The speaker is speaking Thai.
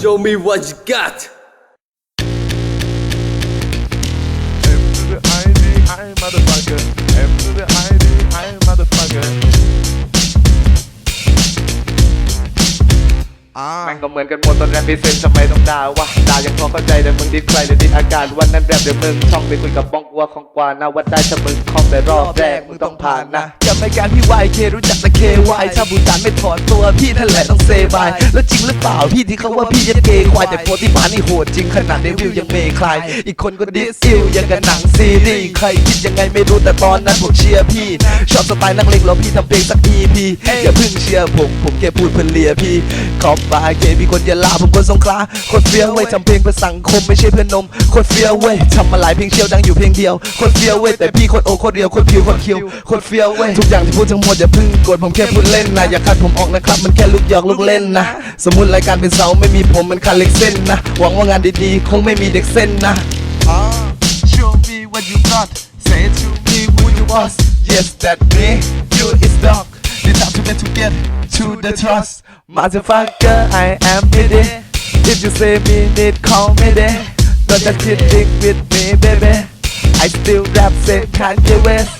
Show me what you got. M to the I D I motherfucker. M to the I D I motherfucker. อ่าแม่งก็เหมือนกันหมดตอนแรปพิเศษทำไมต้องด่าวะด่ายังพอเข้าใจแต่มึงดิสใครเดี๋ยวดิสอาการวันนั้นแรปเดี๋ยวมึงช่องไปคุยกับบ้องกัวของกว่านะวัดได้ถ้ามึงคล่องแต่รอบแรกมึงต้องผ่านนะจำ รายการพี่วายเครู้จักแต่เควายถ้าบูตานไม่ถอนตัวพี่นั่นแหละต้องเซบายแล้วจริงหรือเปล่าพี่ที่เขาว่าพี่จะเกย์ควายแต่โพสที่บ้านนี่โหดจริงขนาดเดวิลยังเมย์คลาย อีกคนก็ดิสอิลยังกับหนังซีรีส์ใครคิดยังไงไม่รู้แต่ตอนนั้นผมเชียร์พี่ ชอบสไตล์นักเลงแล้วพี่ทำเพลงสัก EP อย่าเพิ่งเชียร์ผมผมแค่พูดเพื่อเลียพี่ขอบบาเกพี่คนยะลาผมคนสงขลาคนเฟี้ยวเว้ยทำเพลงเพื่อสังคมไม่ใช่เพื่อนมคนเฟี้ยวเว้ยทำมาหลายเพลงเชียวดังอยู่เพลงเดียวคนเฟี้ยวเว้ยแต่พี่คนโอคนเดียวคนผิวคนคิวคนเฟี้ยวเว้ยทุกอย่างที่พูดทั้งหมดอย่าพิ่งโกรธผมแค่พูดเล่นนะ อย่าคัดผมออกนะครับ มันแค่ลูกหยอกลูกเล่นนะ สมมติรายการเป็นเสาไม่มีผมมันคันเล็กเส้นนะ หวังว่างานดีๆ คงไม่มีเด็กเส้นนะ Show me what you got Say to me who you was Yes that me You is dog The time to get to get to the trust Motherfucker I am it If you say me need call me there Not just kidding with me baby I still rap say Kanye West